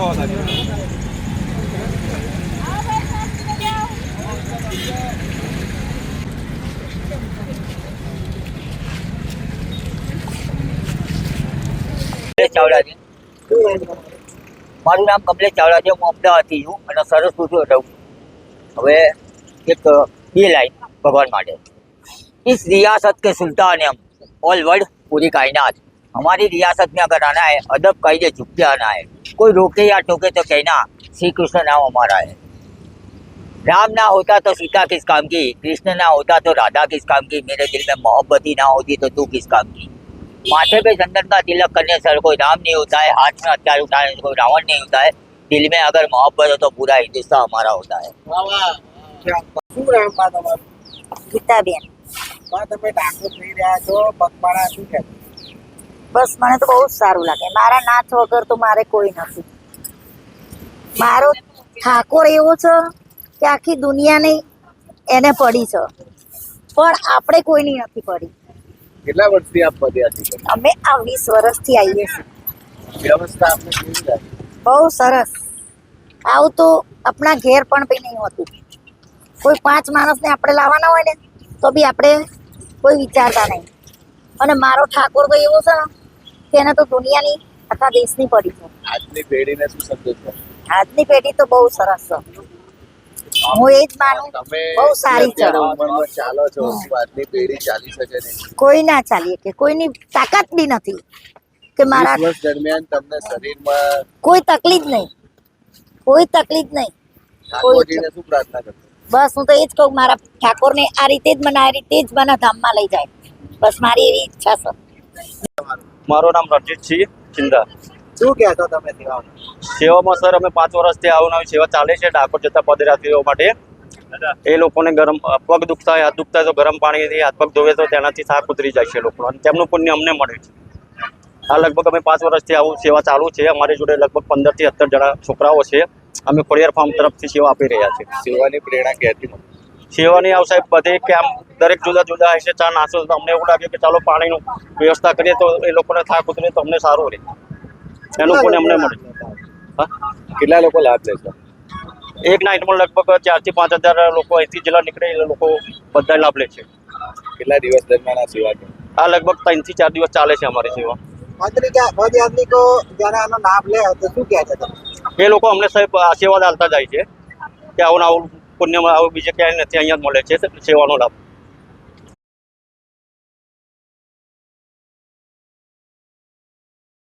આવો બેન છાસ પીતા જાઓ કમલેશ ચાવડા છે મારું નામ કમલેશ ચાવડા છે હું અમદાવાદથી છું અને સરસ પૂછું રહું હવે એક બે લાઈન ભગવાન માટે इस रियासत के सुल्तान हम ऑल वर्ल्ड पूरी कायनात हमारी रियासत में अगर आना है अदब कायदे झुक के आना है कोई रोके या टोके तो कहना श्री कृष्ण नाम हमारा है राम ना होता तो सीता किस काम की कृष्ण ना होता तो राधा किस काम की मेरे दिल में मोहब्बत ही ना होती तो तू किस काम की माथे पे चंदन का तिलक करने से कोई राम नहीं होता है हाथ में हथियार उठाने से कोई रावण नहीं होता है दिल में अगर मोहब्बत हो तो पूरा हिंदुस्तान हमारा होता है શું નામ બા તમારું ગીતાબેન બા તમે ડાકોર જઈ રહ્યા છો પગપાળા શું કે બસ મને તો બહુ જ સારું લાગે. મારા નાથ વગર તો મારે કોઈ નથી. મારો ઠાકોર એવો છે કે આખી દુનિયાને એને પડી છે. પણ આપણે કોઈની નથી પડી. કેટલા વર્ષથી આપ કરો અમે આ વીસ વર્ષથી આવીએ છીએ. વ્યવસ્થા આપને કેવી લાગી? બહુ સરસ. આવું તો આપણા ઘેર પણ બી નહીં હોતું. કોઈ પાંચ માણસને આપણે લાવવાના હોય ને તો બી આપણે કોઈ વિચારતા નહીં. અને મારો ઠાકોર તો એવો છે ને એને તો દુનિયાની આખા દેશની પડી છે. આજની પેઢીને શું સંદેશ? આજની પેઢી તો બહુ સરસ છે. હું એ જ માનું બહુ સારી છે. ચાલો છો આજની પેઢી ચાલી શકે નહીં કોઈ ના ચાલીએ કે કોઈની તાકાત બી નથી કે મારા દિવસ દરમિયાન તમને શરીરમાં કોઈ તકલીફ નહીં. કોઈ તકલીફ નહીં. ઠાકોરજીને શું પ્રાર્થના કરશો? બસ હું તો એ જ કહું મારા ઠાકોરને આ રીતે જ મને આ રીતે જ મને ધામમાં લઈ જાય. બસ મારી એવી ઈચ્છા છે. મારું નામ રણજીત છે ચિંતા શું કહેતા તમે સેવામાં? સેવામાં સર અમે પાંચ વર્ષથી આવનારી સેવા ચાલે છે ડાકોર જતા પદયાત્રીઓ માટે. એ લોકોને ગરમ પગ દુખતા હોય હાથ દુખતા તો ગરમ પાણીથી હાથ પગ ધોવે તો તેનાથી થાક ઉતરી જાય છે લોકો અને તેમનું પુણ્ય અમને મળે છે. આ લગભગ અમે પાંચ વર્ષથી આવું સેવા ચાલુ છે. અમારી જોડે લગભગ પંદરથી સત્તર જણા છોકરાઓ છે. અમે ખોડિયાર ફાર્મ તરફથી સેવા આપી રહ્યા છીએ. સેવાની પ્રેરણા ક્યાંથી મળી? સેવાની આવ સાહેબ બધે કે આમ દરેક જુદા જુદા હશે ચા નાસ્તો તો અમને એવું લાગે કે ચાલો પાણીનું વ્યવસ્થા કરીએ તો એ લોકોને થાક ઉતરે તો અમને સારું રહે. એનું લોકોને અમને મળે. હા? કેટલા લોકો લાભ લેશે એક નાઇટમાં લગભગ ચારથી પાંચ હજાર લોકો અહીંથી જેટલા નીકળે એ લોકો બધા લાભ લે છે. કેટલા દિવસ દરમિયાન આ સેવા છે? આ લગભગ ત્રણથી ચાર દિવસ ચાલે છે અમારી સેવા. પદયાત્રિકો જયારે આનો લે શું કહે છે એ લોકો અમને સાહેબ આશીર્વાદ આપતા જાય છે. કે આવું ને આવું પુણ્યમાં આવું બીજે ક્યાંય નથી અહીંયા જ મળે છે સેવાનો લાભ.